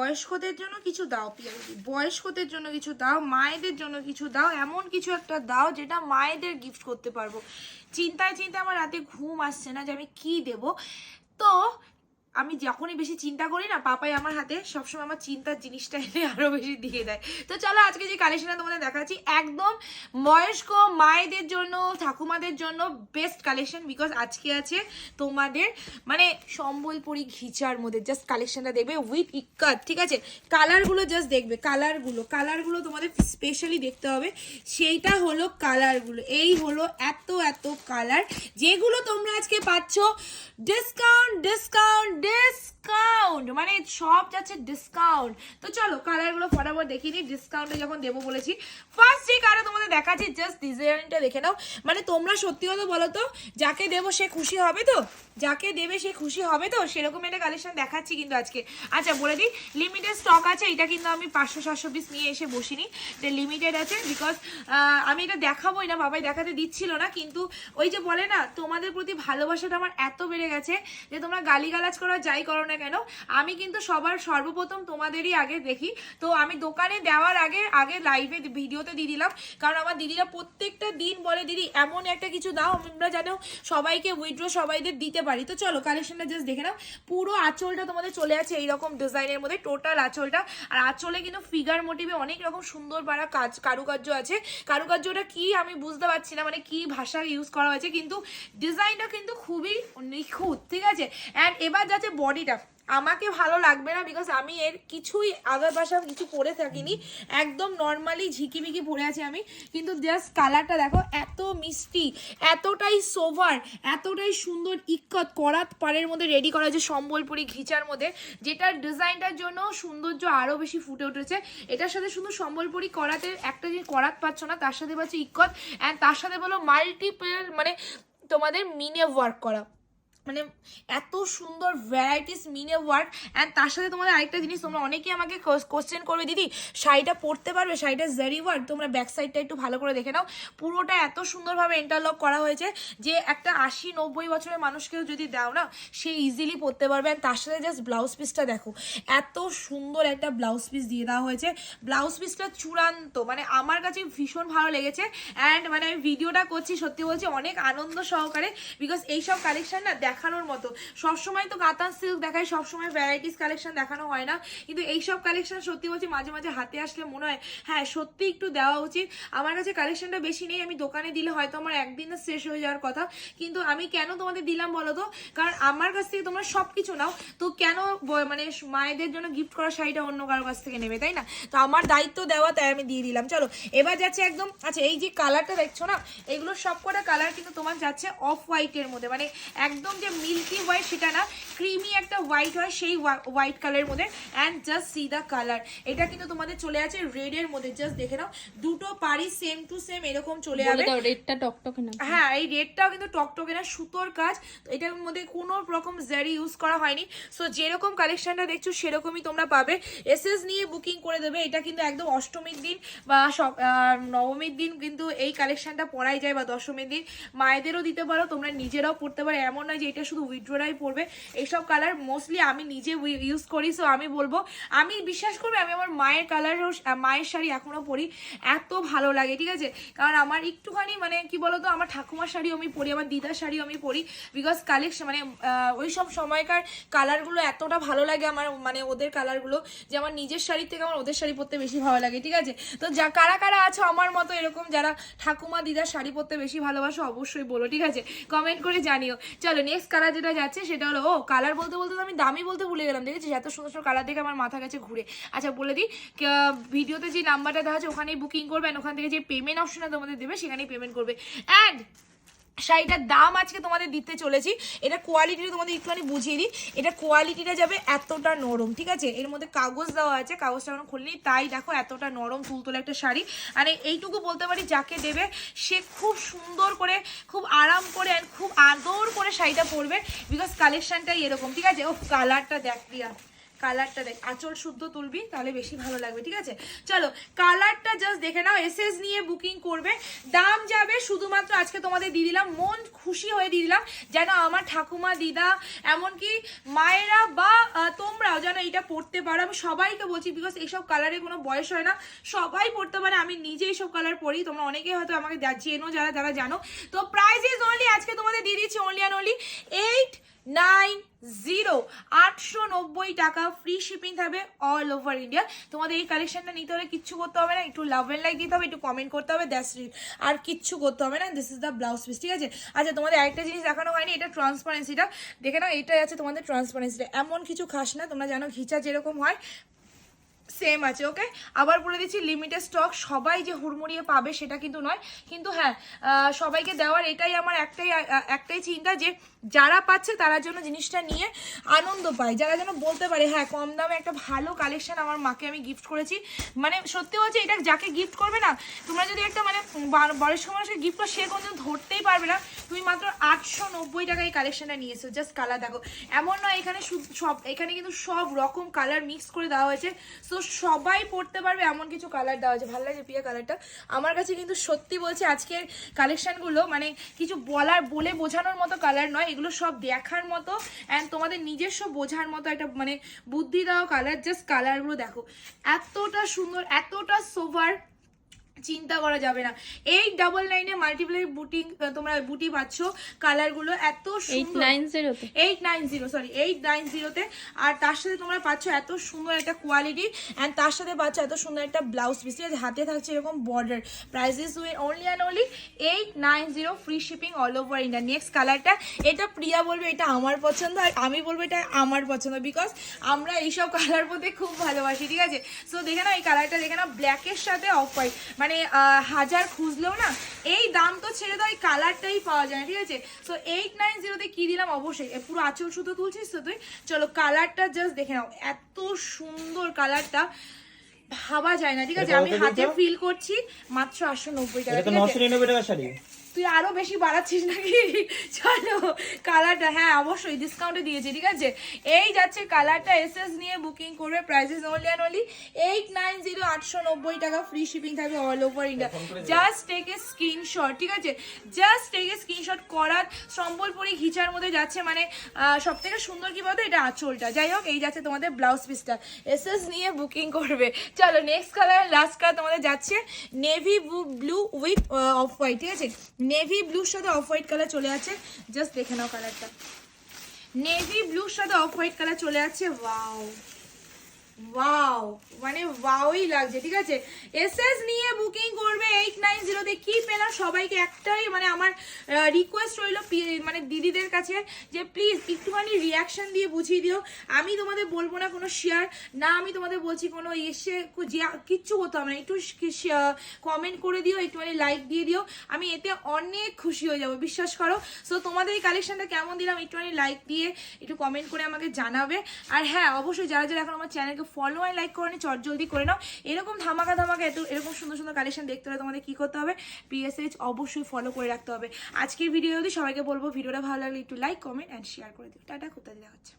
বয়স্কদের জন্য কিছু দাও পিয়ারি বয়স্কদের জন্য কিছু দাও, মায়েদের জন্য কিছু দাও, এমন কিছু একটা দাও যেটা মায়েদের গিফট করতে পারব। চিন্তায় চিন্তায় আমার রাতে ঘুম আসছে না যে আমি কি দেব। তো আমি যখনই বেশি চিন্তা করি না, পাপাই আমার হাতে সবসময় আমার চিন্তার জিনিসটা এনে আরও বেশি দিয়ে দেয়। তো চলো আজকে যে কালেকশনটা তোমাদের দেখাচ্ছি, একদম বয়স্ক মায়েদের জন্য, ঠাকুমাদের জন্য বেস্ট কালেকশন বিকজ আজকে আছে তোমাদের মানে সম্বলপুরি ঘিচার মধ্যে জাস্ট কালেকশনটা দেখবে উইথ ইক্কাত ঠিক আছে? কালারগুলো জাস্ট দেখবে কালারগুলো কালারগুলো তোমাদের স্পেশালি দেখতে হবে। সেইটা হলো কালারগুলো এই হলো এত এত কালার যেগুলো তোমরা আজকে পাচ্ছ ডিসকাউন্ট ডিসকাউন্ট ডিসকাউন্ট মানে সব যাচ্ছে ডিসকাউন্ট তো চলো কালারগুলো ফটাফট দেখিয়ে দিই ডিসকাউন্টে যখন দেবো বলেছি। ফার্স্ট যে কালার তোমাদের দেখাচ্ছি জাস্ট ডিজাইনটা দেখে নাও। মানে তোমরা সত্যি কথা বলো তো, যাকে দেবো সে খুশি হবে তো? যাকে দেবে সে খুশি হবে তো? সেরকম একটা কালেকশন দেখাচ্ছি কিন্তু আজকে। আচ্ছা বলে দিই লিমিটেড স্টক আছে, এটা কিন্তু আমি পাঁচশো সাতশো পিস নিয়ে এসে বসিনি। এটা লিমিটেড আছে বিকজ আমি এটা দেখাবোই না, বাবাই দেখাতে দিচ্ছিল না, কিন্তু ওই যে বলে না, তোমাদের প্রতি ভালোবাসাটা আমার এত বেড়ে গেছে যে তোমরা গালিগালাজ করো যাই করো না কেন, আমি কিন্তু সবার সর্বপ্রথম তোমাদেরই আগে দেখি। তো আমি দোকানে দেওয়ার আগে আগে লাইভে ভিডিওতে দিয়ে দিলাম। কারণ আমার দিদিরা প্রত্যেকটা দিন বলে, দিদি, এমন একটা কিছু দাও, আমরা যেন সবাইকে উইথড্র সবাইদের দিতে পারি। তো চলো কালেকশনটা জাস্ট দেখে নাও। পুরো আঁচলটা তোমাদের চলে আছে এইরকম ডিজাইনের মধ্যে টোটাল আঁচলটা। আর আঁচলে কিন্তু ফিগার মোটিভে অনেক রকম সুন্দর পারা কাজ, কারুকার্য আছে। কারুকার্যটা কি আমি বুঝতে পারছি না মানে কি ভাষা ইউজ করা হয়েছে, কিন্তু ডিজাইনটা কিন্তু খুবই নিখুঁত, ঠিক আছে? অ্যান্ড এবার যাচ্ছে বডিটা, আমাকে ভালো লাগবে না বিকজ আমি এর কিছুই আদার ভাষা কিছু পরে থাকিনি। একদম নর্মালি ঝিকিমিকি পরে আছি আমি। কিন্তু জাস্ট কালারটা দেখো, এত মিষ্টি, এতটাই সোভার এতটাই সুন্দর ইক্কত করাত পাড়ের মধ্যে রেডি করা হয়েছে সম্বলপুরি ঘিচার মধ্যে, যেটার ডিজাইনটার জন্য সৌন্দর্য আরও বেশি ফুটে উঠেছে। এটার সাথে শুধু সম্বলপুরি করাতে একটা যে করাত পাচ্ছ না, তার সাথে পাচ্ছ ইক্কত অ্যান্ড তার সাথে বলো মাল্টিপল মানে তোমাদের মিনে ওয়ার্ক করা। মানে এত সুন্দর ভ্যারাইটিস মিনে ওয়ার্ক অ্যান্ড তার সাথে তোমাদের আরেকটা জিনিস, তোমরা অনেকেই আমাকে কোশ্চেন করবে, দিদি, শাড়িটা পরতে পারবে? শাড়িটা জারি ওয়ার্ক তোমরা ব্যাক সাইডটা একটু ভালো করে দেখে নাও। পুরোটা এত সুন্দরভাবে ইন্টারলক করা হয়েছে যে একটা আশি, নব্বই বছরের মানুষকেও যদি দাও না, সে ইজিলি পরতে পারবে। অ্যান্ড তার সাথে জাস্ট ব্লাউজ পিসটা দেখো, এত সুন্দর একটা ব্লাউজ পিস দিয়ে দেওয়া হয়েছে। ব্লাউজ পিসটা চূড়ান্ত মানে আমার কাছে ভীষণ ভালো লেগেছে। অ্যান্ড মানে আমি ভিডিওটা করছি, সত্যি বলছি, অনেক আনন্দ সহকারে বিকজ এইসব কালেকশন না দেখানোর মতো। সবসময় তো কাতান সিল্ক দেখায়, সবসময় ভ্যারাইটিস কালেকশন দেখানো হয় না। কিন্তু এইসব কালেকশন সত্যি বলছি, মাঝে মাঝে হাতে আসলে মনে হয় হ্যাঁ সত্যি একটু দেওয়া উচিত। আমার কাছে কালেকশনটা বেশি নেই, আমি দোকানে দিলে হয়তো আমার একদিনে শেষ হয়ে যাওয়ার কথা। কিন্তু আমি কেন তোমাদের দিলাম বলো তো? কারণ আমার কাছ থেকে তোমরা সব কিছু নাও। তো কেন মানে মায়েদের জন্য গিফট করা শাড়িটা অন্য কারোর কাছ থেকে নেবে, তাই না? তো আমার দায়িত্ব দেওয়া, তাই আমি দিয়ে দিলাম। চলো, এবার যাচ্ছে একদম আচ্ছা এই যে কালারটা দেখছ না? এগুলো সব কটা কালার কিন্তু তোমার যাচ্ছে অফ হোয়াইটের মধ্যে। মানে একদম যে মিল্কি হোয়াইট সেটা না ক্রিমি একটা হোয়াইট হয় সেই হোয়াইট কালারের মধ্যে and just see the colour এটা কিন্তু তোমাদের চলে আছে রেডের মধ্যে জাস্ট দেখে নাও। দুটো পারি সেম টু সেম এরকম চলে যাবে। রেটটা টকটকে না হ্যাঁ এই রেডটাও কিন্তু টকটকে না সুতোর কাজ। এটার মধ্যে কোনো রকম জারি ইউজ করা হয়নি। সো যেরকম কালেকশনটা দেখছ সেরকমই তোমরা পাবে। এসএস নিয়ে বুকিং করে দেবে। এটা কিন্তু একদম অষ্টমীর দিন বা নবমীর দিন কিন্তু এই কালেকশনটা পরাই যায় বা দশমীর দিন। মায়েদেরও দিতে পারো তোমরা নিজেরাও পড়তে পারো। এমন নয় যে এটা শুধু উইড্রোরাই পড়বে। এইসব কালার মোস্টলি আমি নিজে ইউজ করি সো আমি বলব, আমি বিশ্বাস করবে, আমি আমার মায়ের কালারও মায়ের শাড়ি এখনও পরি। এত ভালো লাগে, ঠিক আছে? কারণ আমার একটুখানি মানে কি বলতো, আমার ঠাকুমার শাড়িও আমি পরি, আমার দিদার শাড়িও আমি পরি বিকজ কালেকশন মানে ওই সব সময়কার কালারগুলো এতটা ভালো লাগে আমার মানে ওদের কালারগুলো যে আমার নিজের শাড়ির থেকে আমার ওদের শাড়ি পরতে বেশি ভালো লাগে, ঠিক আছে? তো যা, কারা কারা আছো আমার মতো এরকম যারা ঠাকুমা, দিদার শাড়ি পরতে বেশি ভালোবাসো, অবশ্যই বলো, ঠিক আছে? কমেন্ট করে জানিও। চলো নেক্সট কালার যেটা যাচ্ছে সেটা হলো, ও কালার বলতে বলতে তো আমি দামি বলতে ভুলে গেলাম, দেখেছিস? এত সুন্দর সুন্দর কালার দেখে আমার মাথা গেছে ঘুরে। আচ্ছা বলে দিই ভিডিওতে যে নাম্বারটা দেওয়া আছে, ওখানেই বুকিং করবেন ওখান থেকে যে পেমেন্ট অপশনটা তোমাদের দেবে, সেখানেই পেমেন্ট করবে। অ্যান্ড শাড়িটার দাম আজকে তোমাদের দিতে চলেছি। এটা কোয়ালিটিটা তোমাদের একটুখানি বুঝিয়ে দিই। এটা কোয়ালিটিটা যাবে এতটা নরম, ঠিক আছে? এর মধ্যে কাগজ দেওয়া আছে, কাগজটা এখন খুললেই তাই দেখো এতটা নরম তুলতুলে একটা শাড়ি। আর এইটুকু বলতে পারি যাকে দেবে, সে খুব সুন্দর করে, খুব আরাম করে and খুব আদর করে শাড়িটা পরবে বিকজ কালেকশনটাই এরকম, ঠিক আছে? ও কালারটা দেখ প্রিয়া। কালারটা দেখ, আঁচল শুদ্ধ তুলবি, তাহলে বেশি ভালো লাগবে, ঠিক আছে? চলো, কালারটা জাস্ট দেখে নাও এসএস নিয়ে বুকিং করবে। দাম যাবে শুধুমাত্র আজকে তোমাদের দিয়ে দিলাম, মন খুশি হয়ে দিয়ে দিলাম, যেন আমার ঠাকুমা, দিদা, এমনকি মায়েরা বা তোমরাও যেন এটা পড়তে পারো। আমি সবাইকে বলছি বিকজ এইসব কালারে কোনো বয়স হয় না, সবাই পড়তে পারে, আমি নিজে এইসব কালার পড়ি, তোমরা অনেকেই হয়তো আমাকে চেনো যারা যারা জানো। তো প্রাইস ইজ অনলি আজকে তোমাদের দিয়ে দিচ্ছি only and only eight nine zero. আটশো নব্বই টাকা ফ্রি শিপিং থাকবে অল ওভার ইন্ডিয়া তোমাদের এই কালেকশনটা নিতে হলে কিচ্ছু করতে হবে না, একটু লাভ অ্যান্ড লাইক দিতে হবে, একটু কমেন্ট করতে হবে দ্যাটস রিট আর কিচ্ছু করতে হবে না this is the blouse piece ঠিক আছে? আচ্ছা তোমাদের একটা জিনিস দেখানো হয়নি, এটা ট্রান্সপারেন্সিটা দেখে নাও, এটাই আছে তোমাদের ট্রান্সপারেন্সিটা এমন কিছু খাস না, তোমরা জানো ঘিচা যেরকম হয় সেম আছে ওকে আবার বলে দিচ্ছি লিমিটেড স্টক সবাই যে হুড়মুড়িয়ে পাবে সেটা কিন্তু নয়। কিন্তু হ্যাঁ সবাইকে দেওয়ার এটাই আমার একটাই একটাই চিন্তা যে যারা পাচ্ছে তারা যেন জিনিসটা নিয়ে আনন্দ পায়। যারা যেন বলতে পারে হ্যাঁ কম দামে একটা ভালো কালেকশন আমার মাকে আমি গিফট করেছি। মানে সত্যি বলছি, এটা যাকে গিফট করবে না, তোমরা যদি একটা মানে বয়স্ক মানুষকে গিফট করো, সে কোনোদিন ধরতেই পারবে না। তুমি মাত্র আটশো নব্বই টাকায় কালেকশনটা নিয়েছো। জাস্ট কালার দেখো। এমন নয়, এখানে সব, এখানে কিন্তু সব রকম কালার মিক্স করে দেওয়া হয়েছে। সো সবাই পড়তে পারবে এমন কিছু কালার দেওয়া হয়েছে। ভালো লাগে প্রিয়া কালারটা আমার কাছে কিন্তু সত্যি বলছে, আজকের কালেকশানগুলো মানে কিছু বলার, বলে বোঝানোর মতো কালার নয়। এগুলো সব দেখার মতো অ্যান্ড তোমাদের নিজস্ব বোঝার মতো একটা মানে বুদ্ধি দেওয়া কালার জাস্ট কালারগুলো দেখো। এতটা সুন্দর, এতটা সোভার চিন্তা করা যাবে না। এই ডাবল নাইনে মাল্টিপ্লাই বুটিং তোমরা বুটি পাচ্ছ কালারগুলো এত এইট সুন্দর eight nine zero sorry eight nine জিরোতে আর তার সাথে তোমরা পাচ্ছ এত সুন্দর একটা কোয়ালিটি অ্যান্ড তার সাথে পাচ্ছ এত সুন্দর একটা ব্লাউজ পিস হাতে থাকছে এরকম border price is we only and only eight nine zero free shipping all over India next কালারটা এটা প্রিয়া বলবে এটা আমার পছন্দ আর আমি বলব এটা আমার পছন্দ বিকজ আমরা এইসব কালার মধ্যে খুব ভালোবাসি ঠিক আছে? সো দেখে না এই কালারটা দেখে না ব্ল্যাকের সাথে অফ হোয়াইট মানে আহ, হাজার খুঁজলেও না এই দাম তো ছেড়ে দাও এই কালারটাই পাওয়া যায় না, ঠিক আছে? তো এইট নাইন জিরোতে কি দিলাম? অবশ্যই পুরো আঁচল সুতো তুলছিস তো তুই? চলো কালারটা জাস্ট দেখে নাও। এত সুন্দর কালারটা ভাবা যায় না ঠিক আছে? আমি হাতে ফিল করছি মাত্র আটশো নব্বই টাকা ঠিক আছে? তুই আরও বেশি বাড়াচ্ছিস নাকি? চলো কালারটা হ্যাঁ অবশ্যই ডিসকাউন্টে দিয়েছি ঠিক আছে? এই যাচ্ছে কালারটা এসএস নিয়ে বুকিং করবে prices only and only eight nine zero আটশো নব্বই টাকা ফ্রি শিপিং থাকবে all over India just take a screenshot ঠিক আছে? জাস্ট টেক এ স্ক্রিনশট করার সম্বলপুরি ঘিচার মধ্যে যাচ্ছে মানে সব থেকে সুন্দর কি বলতো? এটা আঁচলটা। যাই হোক এই যাচ্ছে তোমাদের ব্লাউজ পিসটা এসএস নিয়ে বুকিং করবে। চলো নেক্সট কালার লাস্ট কালার তোমাদের যাচ্ছে navy blue with off white ঠিক আছে? নেভি ব্লুর সাথে অফ হোয়াইট কালার চলে আছে। জাস্ট দেখে নাও কালারটা নেভি ব্লুর সাথে অফ হোয়াইট কালার চলে আছে। ওয়াও ওয়াও মানে ওয়াওই লাগছে, ঠিক আছে? এসএস নিয়ে বুকিং করবে এইট নাইন জিরোতে কি পেলাম সবাইকে একটাই মানে আমার রিকোয়েস্ট রইল মানে দিদিদের কাছে যে প্লিজ একটুখানি রিয়াকশন দিয়ে বুঝিয়ে দিও। আমি তোমাদের বলব না কোনো শেয়ার না আমি তোমাদের বলছি কোনো এসে কিচ্ছু করতে হবে না। একটু কমেন্ট করে দিও, একটুখানি লাইক দিয়ে দিও। আমি এতে অনেক খুশি হয়ে যাব, বিশ্বাস করো। সো তোমাদের এই কালেকশনটা কেমন দিলাম, একটুখানি লাইক দিয়ে, একটু কমেন্ট করে আমাকে জানাবে। আর হ্যাঁ অবশ্যই যারা যারা এখন আমার চ্যানেলকে ফলো আর লাইক করেনি চট জলদি করে নাও। এরকম ধামাকা ধামাকা এত এরকম সুন্দর সুন্দর কালেকশন দেখতে হলে তোমাদের কী করতে হবে? পিএসএইচ অবশ্যই ফলো করে রাখতে হবে। আজকের ভিডিও যদি সবাইকে বলব, ভিডিওটা ভালো লাগলে একটু লাইক কমেন্ট অ্যান্ড শেয়ার করে দিও। টাটা কোথায় দেওয়া হচ্ছে।